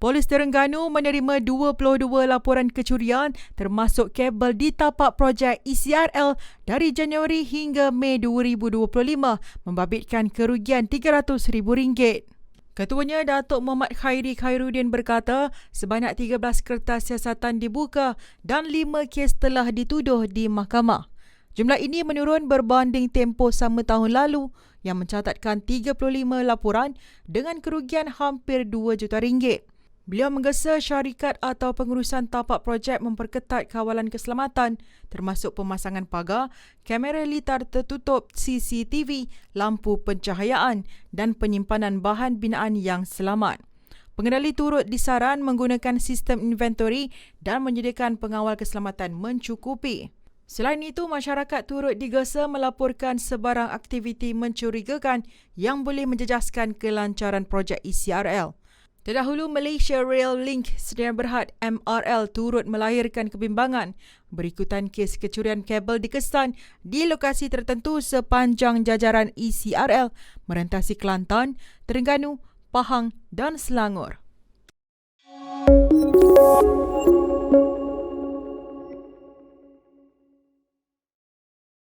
Polis Terengganu menerima 22 laporan kecurian termasuk kabel di tapak projek ECRL dari Januari hingga Mei 2025 membabitkan kerugian RM300,000. Ketuanya Datuk Muhammad Khairi Khairuddin berkata sebanyak 13 kertas siasatan dibuka dan 5 kes telah dituduh di mahkamah. Jumlah ini menurun berbanding tempoh sama tahun lalu yang mencatatkan 35 laporan dengan kerugian hampir 2 juta ringgit. Beliau menggesa syarikat atau pengurusan tapak projek memperketat kawalan keselamatan termasuk pemasangan pagar, kamera litar tertutup CCTV, lampu pencahayaan dan penyimpanan bahan binaan yang selamat. Pengendali turut disaran menggunakan sistem inventory dan menyediakan pengawal keselamatan mencukupi. Selain itu, masyarakat turut digesa melaporkan sebarang aktiviti mencurigakan yang boleh menjejaskan kelancaran projek ECRL. Terdahulu, Malaysia Rail Link Sdn Berhad MRL turut melahirkan kebimbangan berikutan kes kecurian kabel dikesan di lokasi tertentu sepanjang jajaran ECRL merentasi Kelantan, Terengganu, Pahang dan Selangor.